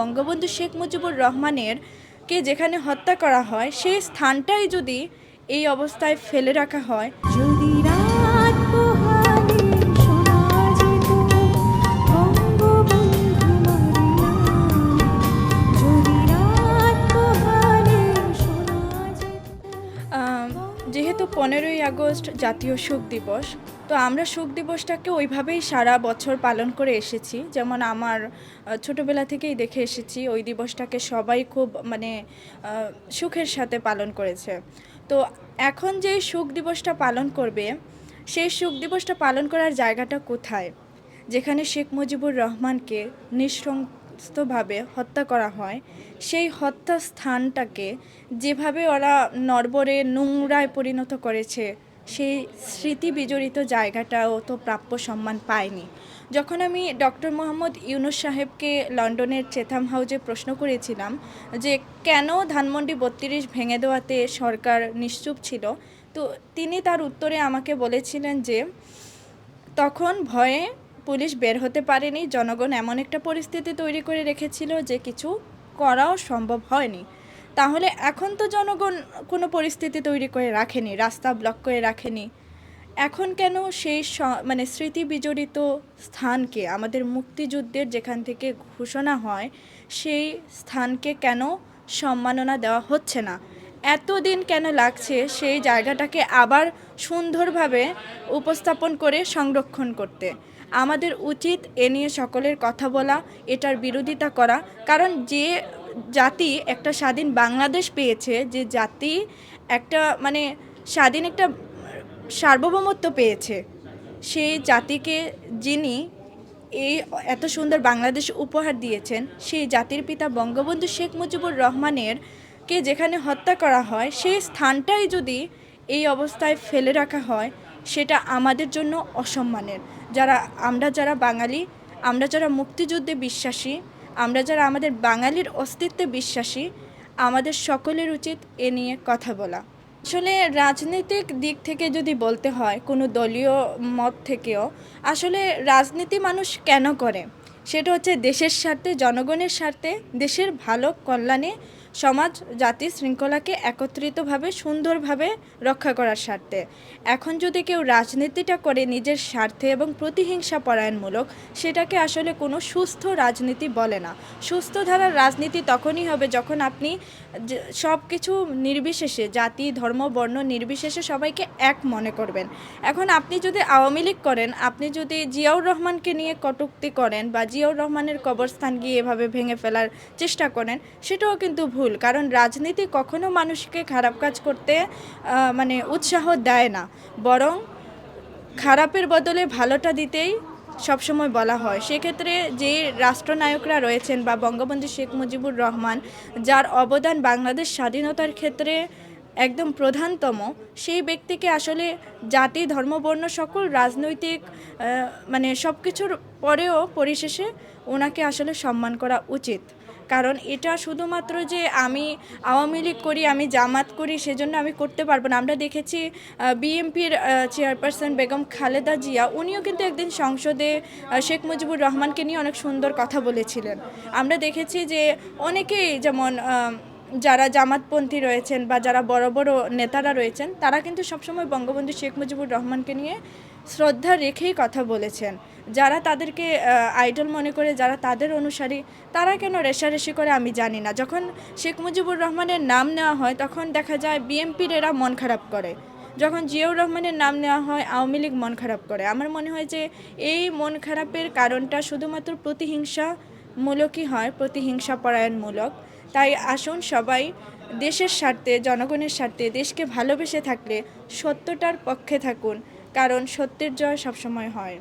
বঙ্গবন্ধু শেখ মুজিবুর রহমানের কে যেখানে হত্যা করা হয় সেই স্থানটাই যদি এই অবস্থায় ফেলে রাখা হয়। যদি যেহেতু পনেরোই আগস্ট জাতীয় শোক দিবস তো আমরা শোক দিবসটাকে ওইভাবেই সারা বছর পালন করে এসেছি। যেমন আমার ছোটবেলা থেকেই দেখে এসেছি ওই দিবসটাকে সবাই খুব মানে সুখের সাথে পালন করেছে। তো এখন যে শোক দিবসটা পালন করবে, সেই শোক দিবসটা পালন করার জায়গাটা কোথায়? যেখানে শেখ মুজিবুর রহমানকে নৃশংসভাবে হত্যা করা হয়, সেই হত্যা স্থানটাকে যেভাবে ওরা নরবরে নোংরায় পরিণত করেছে সেই স্মৃতি বিজড়িত জায়গাটাও তো প্রাপ্য সম্মান পায়নি। যখন আমি ডক্টর মোহাম্মদ ইউনুস সাহেবকে লন্ডনের চেথাম হাউজে প্রশ্ন করেছিলাম যে, কেন ধানমন্ডি বত্রিশ ভেঙে দেওয়াতে সরকার নিশ্চুপ ছিল? তো তিনি তার উত্তরে আমাকে বলেছিলেন যে, তখন ভয়ে পুলিশ বের হতে পারেনি। জনগণ এমন একটা পরিস্থিতি তৈরি করে রেখেছিল যে, কিছু করাও সম্ভব হয়নি। তাহলে এখন তো জনগণ কোনো পরিস্থিতি তৈরি করে রাখেনি, রাস্তা ব্লক করে রাখেনি। এখন কেন সেই মানে স্মৃতি বিজড়িত স্থানকে, আমাদের মুক্তিযুদ্ধের যেখান থেকে ঘোষণা হয়, সেই স্থানকে কেন সম্মাননা দেওয়া হচ্ছে না? এতদিন কেন লাগছে সেই জায়গাটাকে আবার সুন্দরভাবে উপস্থাপন করে সংরক্ষণ করতে? আমাদের উচিত এ নিয়ে সকলের কথা বলা, এটার বিরোধিতা করা, কারণ যে জাতি একটা স্বাধীন বাংলাদেশ পেয়েছে, যে জাতি একটা মানে স্বাধীন একটা সার্বভৌমত্ব পেয়েছে। সেই জাতিকে যিনি এই এত সুন্দর বাংলাদেশ উপহার দিয়েছেন, সেই জাতির পিতা বঙ্গবন্ধু শেখ মুজিবুর রহমানের কে যেখানে হত্যা করা হয়, সেই স্থানটাই যদি এই অবস্থায় ফেলে রাখা হয়, সেটা আমাদের জন্য অসম্মানের। যারা, আমরা যারা বাঙালি, আমরা যারা মুক্তিযুদ্ধে বিশ্বাসী আমরা যারা আমাদের বাঙালির অস্তিত্বে বিশ্বাসী, আমাদের সকলের উচিত এ নিয়ে কথা বলা। আসলে রাজনৈতিক দিক থেকে যদি বলতে হয়, কোনো দলীয় মত থেকেও, আসলে রাজনীতি মানুষ কেন করে? সেটা হচ্ছে দেশের স্বার্থে, জনগণের স্বার্থে, দেশের ভালো কল্যাণে সমাজ, জাতি শৃঙ্খলাকে একত্রিতভাবে, সুন্দরভাবে রক্ষা করার স্বার্থে। এখন যদি কেউ রাজনীতিটা করে নিজের স্বার্থে এবং প্রতিহিংসা পরায়ণমূলক, সেটাকে আসলে কোনো সুস্থ রাজনীতি বলে না। সুস্থ ধারার রাজনীতি তখনই হবে যখন আপনি সব কিছু নির্বিশেষে, জাতি, ধর্ম, বর্ণ নির্বিশেষে সবাইকে এক মনে করবেন। এখন আপনি যদি আওয়ামী লীগ করেন, আপনি যদি জিয়াউর রহমানকে নিয়ে কটুক্তি করেন বা জিয়াউর রহমানের কবরস্থান গিয়ে এভাবে ভেঙে ফেলার চেষ্টা করেন, সেটাও কিন্তু ভুল, কারণ রাজনীতি কখনো মানুষকে খারাপ কাজ করতে মানে উৎসাহ দেয় না। বরং খারাপের বদলে ভালোটা দিতেই সবসময় বলা হয়। সেক্ষেত্রে যে রাষ্ট্রনায়করা রয়েছেন বা বঙ্গবন্ধু শেখ মুজিবুর রহমান, যার অবদান বাংলাদেশ স্বাধীনতার ক্ষেত্রে একদম প্রধানতম, সেই ব্যক্তিকে আসলে জাতি ধর্মবর্ণ সকল রাজনৈতিক মানে সব কিছুর পরেও পরিশেষে ওনাকে আসলে সম্মান করা উচিত। কারণ এটা শুধুমাত্র যে আমি আওয়ামী লীগ করি, আমি জামাত করি, সেজন্য আমি করতে পারব না। আমরা দেখেছি বিএমপির চেয়ারপারসন বেগম খালেদা জিয়া, উনিও কিন্তু একদিন সংসদে শেখ মুজিবুর রহমানকে নিয়ে অনেক সুন্দর কথা বলেছিলেন। আমরা দেখেছি যে অনেকেই যেমন যারা জামাতপন্থী রয়েছেন বা যারা বড় বড় নেতারা রয়েছেন, তারা কিন্তু সবসময় বঙ্গবন্ধু শেখ মুজিবুর রহমানকে নিয়ে শ্রদ্ধা রেখেই কথা বলেছেন। যারা তাদেরকে আইডল মনে করে, যারা তাদের অনুসারী, তারা কেন রেশারেশি করে আমি জানি না। যখন শেখ মুজিবুর রহমানের নাম নেওয়া হয়, তখন দেখা যায় বিএনপির এরা মন খারাপ করে। যখন জিয়াউর রহমানের নাম নেওয়া হয়, আওয়ামী লীগ মন খারাপ করে। আমার মনে হয় যে এই মন খারাপের কারণটা শুধুমাত্র প্রতিহিংসা হয় প্রতিহিংসা পরায়ণমূলক তাই আসুন সবাই দেশের স্বার্থে, জনগণের স্বার্থে, দেশকে ভালোবেসে থাকলে সত্যটার পক্ষে থাকুন, কারণ সত্যের জয় সবসময় হয়।